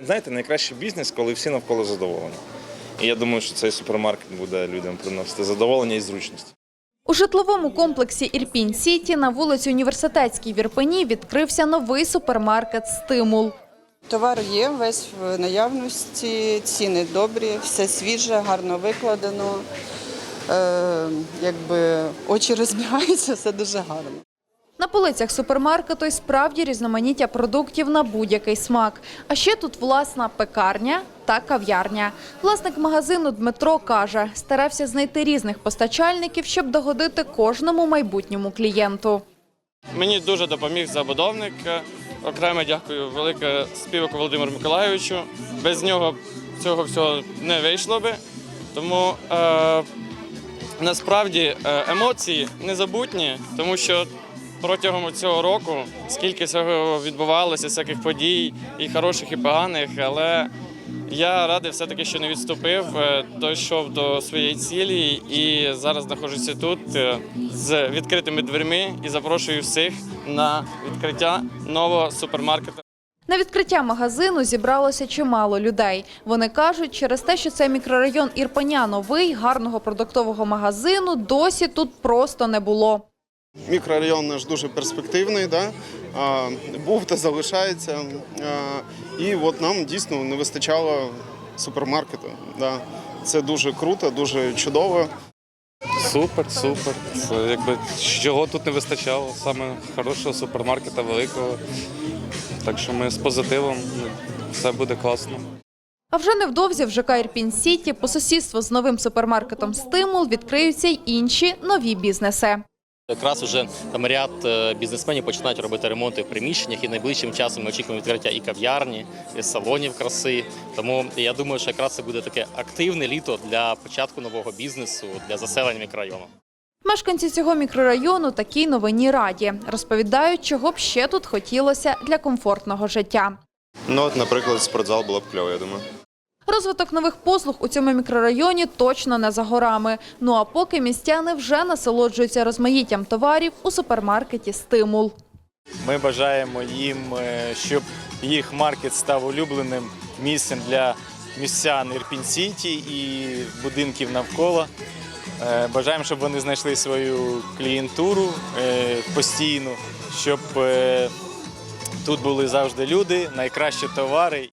Знаєте, найкращий бізнес, коли всі навколо задоволені. І я думаю, що цей супермаркет буде людям приносити задоволення і зручність. У житловому комплексі Ірпінь Сіті на вулиці Університетській в Ірпені відкрився новий супермаркет Стимул. Товар є, весь в наявності, ціни добрі, все свіже, гарно викладено. Е, якби очі розбігаються, все дуже гарно. На полицях супермаркету й справді різноманіття продуктів на будь-який смак. А ще тут власна пекарня та кав'ярня. Власник магазину Дмитро каже, старався знайти різних постачальників, щоб догодити кожному майбутньому клієнту. Мені дуже допоміг забудовник. Окремо дякую велике співаку Володимиру Миколайовичу. Без нього цього всього не вийшло би. Тому е, насправді е, емоції незабутні, тому що протягом цього року скільки всього відбувалося, всяких подій, і хороших, і поганих, але я радий все-таки, що не відступив, е, дійшов до своєї цілі і зараз знаходжуся тут е, з відкритими дверми і запрошую всіх на відкриття нового супермаркету. На відкриття магазину зібралося чимало людей. Вони кажуть, через те, що це мікрорайон Ірпеня новий, гарного продуктового магазину досі тут просто не було. Мікрорайон наш дуже перспективний, да? а, був та залишається. А, і от нам дійсно не вистачало супермаркету. Да? Це дуже круто, дуже чудово. Супер, супер. Це якби чого тут не вистачало, саме хорошого супермаркета великого. Так що ми з позитивом, все буде класно. А вже невдовзі в ЖК Ірпінь Сіті по сусідству з новим супермаркетом Стимул відкриються й інші нові бізнеси. Якраз уже там ряд е, бізнесменів починають робити ремонти в приміщеннях, і найближчим часом ми очікуємо відкриття і кав'ярні, і салонів краси. Тому я думаю, що якраз це буде таке активне літо для початку нового бізнесу, для заселення мікрорайону. Мешканці цього мікрорайону такій новині раді. Розповідають, чого б ще тут хотілося для комфортного життя. Ну, от, наприклад, спортзал було б кльово, я думаю. Розвиток нових послуг у цьому мікрорайоні точно не за горами. Ну а поки містяни вже насолоджуються розмаїттям товарів у супермаркеті Стимул. Ми бажаємо їм, е, щоб їх маркет став улюбленим місцем для містян Ірпінь Сіті і будинків навколо. Е, Бажаємо, щоб вони знайшли свою клієнтуру е, постійну, щоб тут були завжди люди, найкращі товари.